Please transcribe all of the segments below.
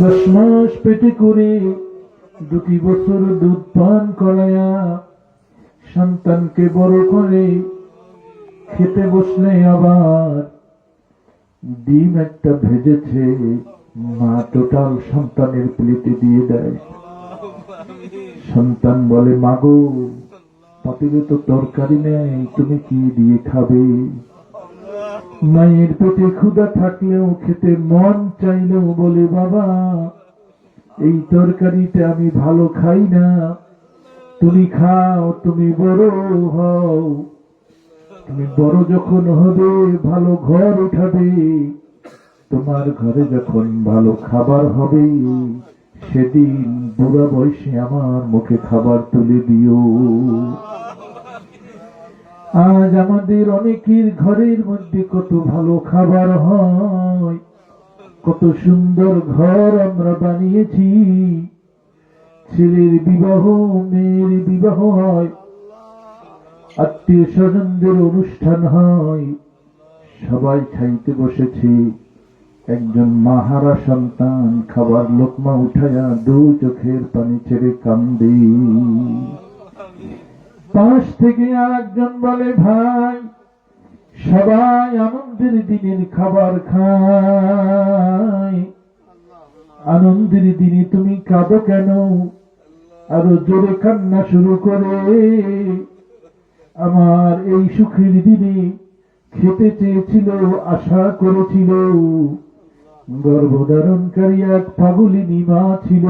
দশ মাস পেটে করে দুটি বছর দুধ পান করায়া সন্তানকে বড় করে খেতে বসলে আবার ডিম একটা ভেজেছে, মা টোটাল সন্তানের প্লেটে দিয়ে দেয়। সন্তান বলে, মাগো, পাতিলে তো তরকারি নেই, তুমি কি দিয়ে খাবে? মায়ের পেটে ক্ষুধা থাকলেও খেতে মন চাইলেও বলে, বাবা, এই তরকারিটা আমি ভালো খাই না। তুমি খাও, তুমি বড় হও। তুমি বড় যখন হবে, ভালো ঘর উঠাবে। তোমার ঘরে যখন ভালো খাবার হবে, সেদিন বুড়া বয়সে আমার মুখে খাবার তুলে দিও। আজ আমাদের অনেকের ঘরের মধ্যে কত ভালো খাবার হয়, কত সুন্দর ঘর আমরা বানিয়েছি। ছেলের বিবাহ, মেয়ের বিবাহ হয় আত্মীয় স্বজনদের অনুষ্ঠান হয়। সবাই খাইতে বসেছে, একজন মাহারা সন্তান খাবার লোকমা উঠায়া দু চোখের পানি ছেড়ে কান্দে। থেকে আর একজন বলে, ভাই, সবাই আনন্দের দিনের খাবার খায়। আনন্দের দিনে তুমি কাঁদো কেন? আরও জোরে কান্না শুরু করে। আমার এই সুখের দিনে খেতে চেয়েছিল, আশা করেছিল। গর্ভধারণকারী এক পাগলিনী মা ছিল।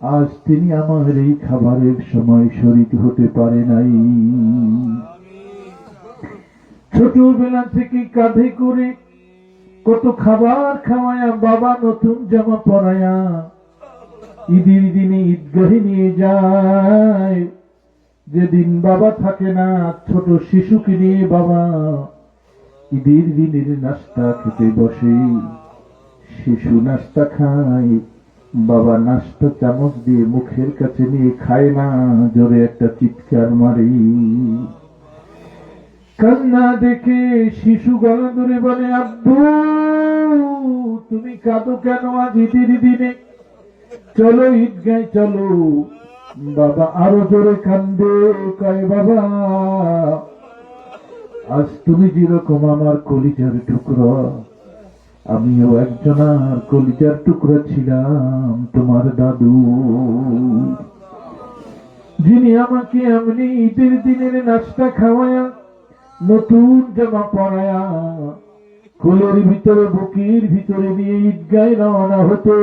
আজ তিনি আমার এই খাবারের সময় শরিক হতে পারে নাই। ছোটবেলা থেকে কাঁধে করে কত খাবার খাওয়ায়া বাবা নতুন জামা পরায়া। ঈদের দিনে ঈদগাহে নিয়ে যায়। যেদিন বাবা থাকে না, ছোট শিশুকে নিয়ে বাবা ঈদের দিনের নাস্তা খেতে বসে। শিশু নাস্তা খায়। বাবা নাস্তা চামচ দিয়ে মুখের কাছে নিয়ে খায় না, জোরে একটা চিৎকার মারি। কান্না দেখে শিশু গলা ধরে বলে, আব্বু, তুমি কাঁদো কেন আজ ঈদের দিনে? চলো ঈদগায় চলো। বাবা আরও জোরে কান্দে, কয় বাবা, আজ তুমি যেরকম আমার কলিজার টুকরো আমিও একজনার কলিজার টুকরো ছিলাম তোমার দাদু। যিনি আমাকে এমনি ঈদের দিনের নাস্তা খাওয়ায়া, নতুন জামা পরায়া, কোলের ভিতরে, বুকের ভিতরে নিয়ে ঈদগায় রওনা হতো।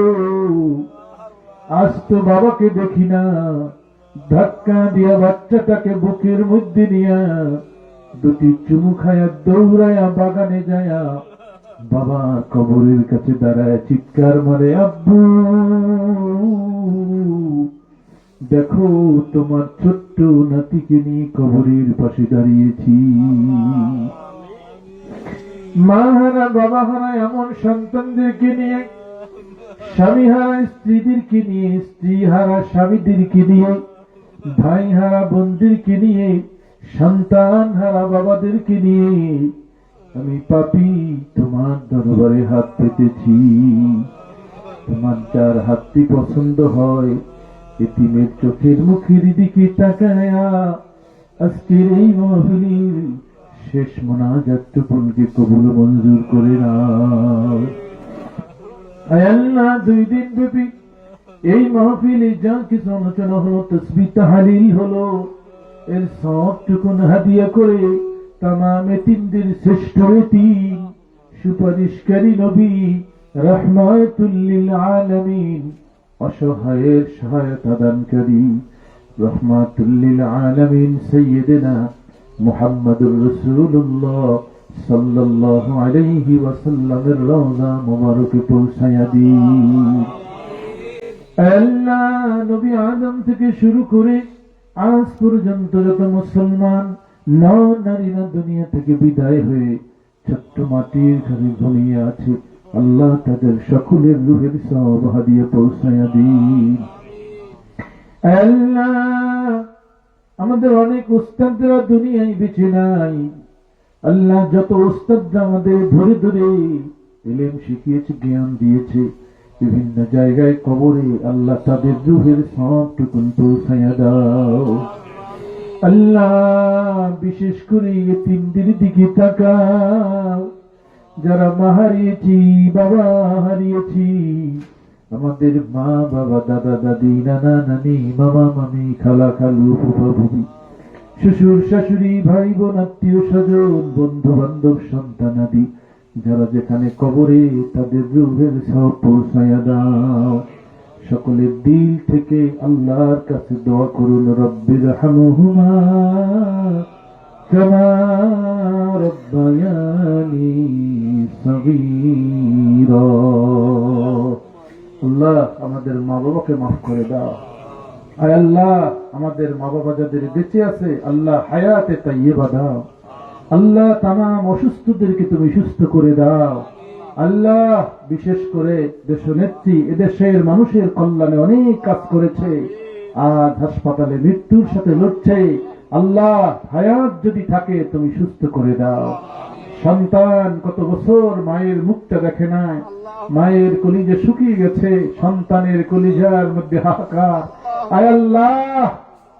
আজ বাবাকে দেখি না, ধাক্কা দিয়া বাচ্চাটাকে বুকের মধ্যে নিয়া, দুটি চুমু খায়া দৌড়ায়া বাগানে যায়া বাবা কবরের কাছে দাঁড়ায় চিৎকার মারে, আব্বু, দেখো তোমার ছোট্ট নাতিকে নিয়ে কবরের পাশে দাঁড়িয়েছি। মা হারা, বাবা হারা এমন সন্তানদেরকে নিয়ে, স্বামী হারা স্ত্রীদেরকে নিয়ে, স্ত্রী হারা স্বামীদেরকে নিয়ে, ভাই হারা বোনদেরকে নিয়ে, সন্তান হারা বাবাদেরকে নিয়ে আমি পাপি, তোমার দরবারে হাত পেতেছি। তোমার যার হাতটি পছন্দ হয়, এতিমের চোখের মুখের দিকে তাকায়া আজকের এই মহফিলের শেষ মোনাজাতটুকুনকে কবুল মঞ্জুর করে আয় দুই দিন ব্যাপী এই মাহফিলে যা কিছু আলোচনা হলো, তসবি তাহালিল হলো। এর সবটুকুন হাদিয়া করে তামাম এতিমদের শ্রেষ্ঠ এতিম সুপারিশকারী নবী রহমাতুল্লিল আলামিন, অসহায়ের সহায়তা দানকারী রহমাতুল্লিল আলামিন সৈয়দনা মুহাম্মদুর রাসূলুল্লাহ সাল্লাল্লাহু আলাইহি ওয়াসাল্লামের রওজা মোবারকে পৌঁছায়া দিন। আল্লাহ নবী আদম থেকে শুরু করে আজ পর্যন্ত যত মুসলমান নর নারীরা দুনিয়া থেকে বিদায় হয়ে ছোট্ট মাটির ঘরে ঘুমিয়ে আছে। আল্লাহ তাদের সকলের রুহের সব হাদিয়ে পৌঁছায়া দিন। আমাদের অনেক উস্তাদরা দুনিয়ায় বেঁচে নাই। আল্লাহ যত উস্তাদরা আমাদের ধরে ধরে এলেম শিখিয়েছে, জ্ঞান দিয়েছে, বিভিন্ন জায়গায় কবরে আল্লাহ তাদের রুহের সবটুকুন পৌঁছাইয়া দাও। আল্লাহ, বিশেষ করে তিনদের দিকে তাকাও। যারা মা হারিয়েছি বাবা হারিয়েছি। আমাদের মা, বাবা, দাদা, দাদি, নানা, নানি, মামা, মামি, খালা, খালু, ফুফা, ফুফি। শ্বশুর, শাশুড়ি, ভাই বোন, আত্মীয় স্বজন বন্ধু বান্ধব সন্তানাদি যারা যেখানে কবরে তাদের রুহের সব পৌঁছায়া দাও। সকলের দিল থেকে আল্লাহর কাছে দোয়া করুন রব্বির হামহুমা كما ربياني صغيرا আল্লাহ আমাদের মা বাবাকে মাফ করে দাও আয় আল্লাহ আমাদের মা বাবা যাদের বেঁচে আছে আল্লাহ হায়াতে তাইয়েবা দাও আল্লাহ তামাম অসুস্থদেরকে তুমি সুস্থ করে দাও আল্লাহ, বিশেষ করে দেশ নেত্রী এদেশের মানুষের কল্যাণে অনেক কাজ করেছে। আজ হাসপাতালে মৃত্যুর সাথে লড়ছে। আল্লাহ, হায়াত যদি থাকে, তুমি সুস্থ করে দাও। সন্তান কত বছর মায়ের মুখটা দেখে নাই মায়ের কলিজে শুকিয়ে গেছে। সন্তানের কলিজার মধ্যে হাহাকার। আয় আল্লাহ,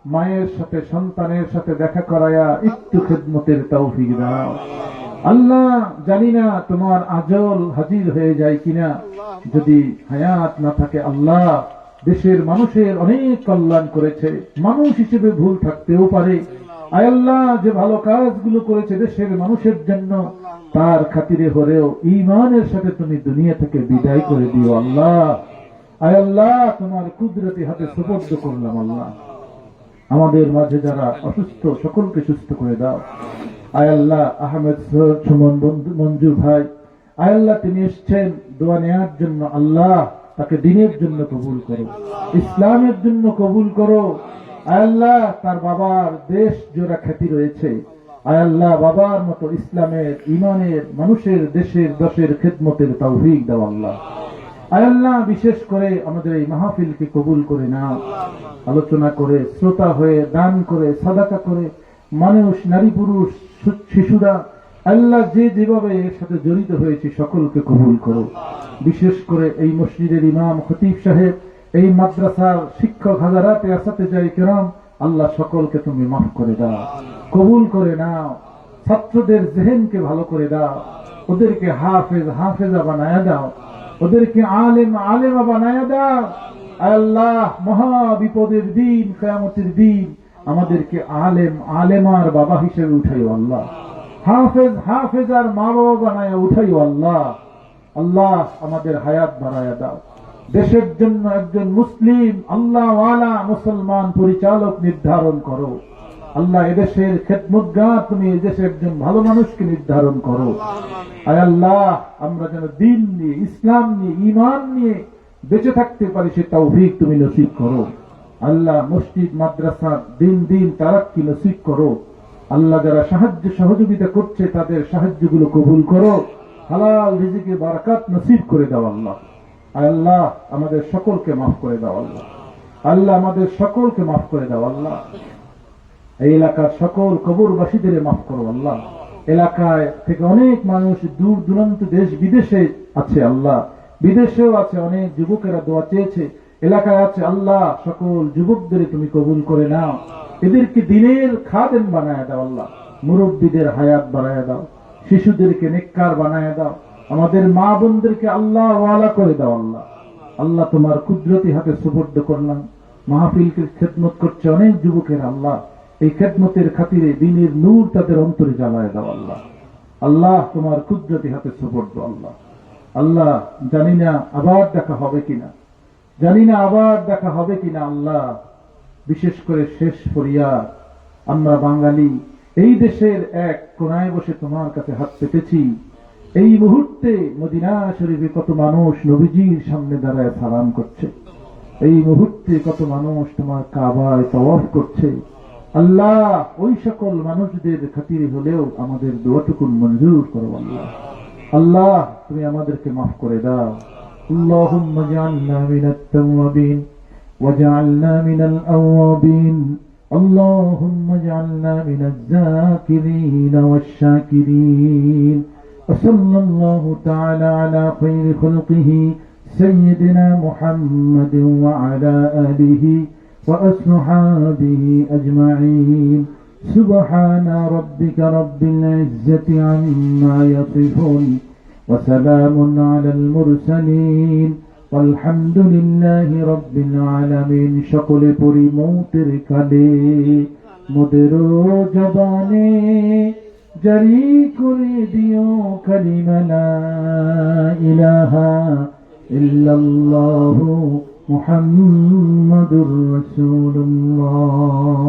মায়ের সাথে সন্তানের সাথে দেখা করায়া একটু খেদমতের তৌফিক দাও। আল্লাহ জানি না তোমার আজল হাজির হয়ে যায় কিনা। যদি হায়াত না থাকে, আল্লাহ দেশের মানুষের অনেক কল্যাণ করেছে। মানুষ হিসেবে ভুল থাকতেও পারে। আয় আল্লাহ, যে ভালো কাজগুলো করেছে দেশের মানুষের জন্য, তার খাতিরে হলেও ইমানের সাথে তুমি দুনিয়া থেকে বিদায় করে দিও আল্লাহ। আয় আল্লাহ, তোমার কুদরতি হাতে সুপর্দ করলাম আল্লাহ। আমাদের মাঝে যারা অসুস্থ, সকলকে সুস্থ করে দাও। আয় আল্লাহ আহমেদ সৈয়দ সুমন বন্ধু মঞ্জুর ভাই। আয় আল্লাহ তিনি এসছেন দোয়া নেওয়ার জন্য আল্লাহ তাকে দিনের জন্য কবুল করো, ইসলামের জন্য কবুল করো। আয় আল্লাহ তার বাবার দেশ জোড়া খ্যাতি রয়েছে। আয় আল্লাহ বাবার মতো ইসলামের, ইমানের, মানুষের, দেশের, দশের খেদমতের তৌফিক দাও আল্লাহ। আয় আল্লাহ বিশেষ করে আমাদের এই মাহফিলকে কবুল করে নাও। আলোচনা করে, শ্রোতা হয়ে দান করে, সাদাকা করে মানুষ, নারী, পুরুষ শিশুরা, আল্লাহ যে যেভাবে এর সাথে জড়িত হয়েছে, সকলকে কবুল করো বিশেষ করে এই মসজিদের ইমাম খতিব সাহেব, এই মাদ্রাসার শিক্ষক হাজারাতে আসাতে যাই কেরাম, আল্লাহ সকলকে তুমি মাফ করে দাও। কবুল করে নাও। ছাত্রদের জেহেনকে ভালো করে দাও। ওদেরকে হাফেজ, হাফেজা বানায় দাও। ওদেরকে আলেম, আলেমা বানায় দাও। আল্লাহ মহা বিপদের দিন, কেয়ামতের দিন আমাদেরকে আলেম, আলেমার বাবা হিসেবে উঠাইও আল্লাহ। হাফেজ, হাফেজার মা বাবা বানায় উঠাইও আল্লাহ। আল্লাহ আমাদের হায়াত বাড়ায়া দাও। দেশের জন্য একজন মুসলিম আল্লাহ মুসলমান পরিচালক নির্ধারণ করো। আল্লাহ এদেশের খেদমুদ্গার তুমি এদেশের একজন ভালো মানুষকে নির্ধারণ করো। আয় আল্লাহ, আমরা যেন দিন নিয়ে, ইসলাম নিয়ে ইমান নিয়ে বেঁচে থাকতে পারি, সে তৌফিক তুমি নসিব করো। আল্লাহ মসজিদ, মাদ্রাসা, দিন দিন তারাক্কি নসিব করো। আল্লাহ যারা সাহায্য, সহযোগিতা করছে, তাদের সাহায্যগুলো কবুল করো। হালাল রিজিকে বারাকাত নসিব করে দাও আল্লাহ। আল্লাহ আমাদের সকলকে মাফ করে দাও আল্লাহ। আল্লাহ আমাদের সকলকে মাফ করে দাও আল্লাহ। এই এলাকার সকল কবরবাসীদের মাফ করো আল্লাহ। এলাকায় থেকে অনেক মানুষ দূর দূরান্ত দেশ বিদেশে আছে আল্লাহ। বিদেশেও আছে, অনেক যুবকেরা দোয়া চেয়েছে। এলাকায় আছে আল্লাহ, সকল যুবকদের তুমি কবুল করে নাও। এদেরকে দিনের খাদেম বানায় দাও আল্লাহ, মুরব্বীদের হায়াত বাড়ায় দাও, শিশুদেরকে নেককার বানায় দাও, আমাদের মা বোনদেরকে আল্লাহ ওয়ালা করে দাও আল্লাহ। আল্লাহ তোমার কুদরতি হাতে সুপর্দ করলাম, মাহফিলকে খেদমত করছে অনেক যুবকের আল্লাহ, এই খেদমতের খাতিরে দিনের নূর তাদের অন্তরে জ্বালায় দাও আল্লাহ। আল্লাহ তোমার কুদরতি হাতে সুপর্দ আল্লাহ। আল্লাহ জানি না আবার দেখা হবে কিনা। জানি না আবার দেখা হবে কিনা আল্লাহ। বিশেষ করে শেষ ফরিয়াদ আমরা বাঙালি, এই দেশের এক কোনায় বসে তোমার কাছে হাত পেতেছি। এই মুহূর্তে মদিনা শরীফে কত মানুষ নবীজির সামনে দাঁড়ায় সালাম করছে। এই মুহূর্তে কত মানুষ তোমার কাবায় তওয়াফ করছে। আল্লাহ, ওই সকল মানুষদের খাতিরে হলেও আমাদের দোয়াটুকুন মঞ্জুর করো আল্লাহ। আল্লাহ, তুমি আমাদেরকে মাফ করে দাও। اللهم اجعلنا من التوابين واجعلنا من الأوابين. اللهم اجعلنا من الذاكرين والشاكرين. وصلى الله تعالى على خير خلقه سيدنا محمد وعلى آله وأصحابه أجمعين. سبحان ربك رب العزة عما يصفون. وسلام على المرسلين والحمد لله رب العالمين সকলে পরি মৌতের কালে মোদের জবানে জারি করে দিও কালিমা লা ইলাহা ইল্লাল্লাহু মুহাম্মাদুর রাসূলুল্লাহ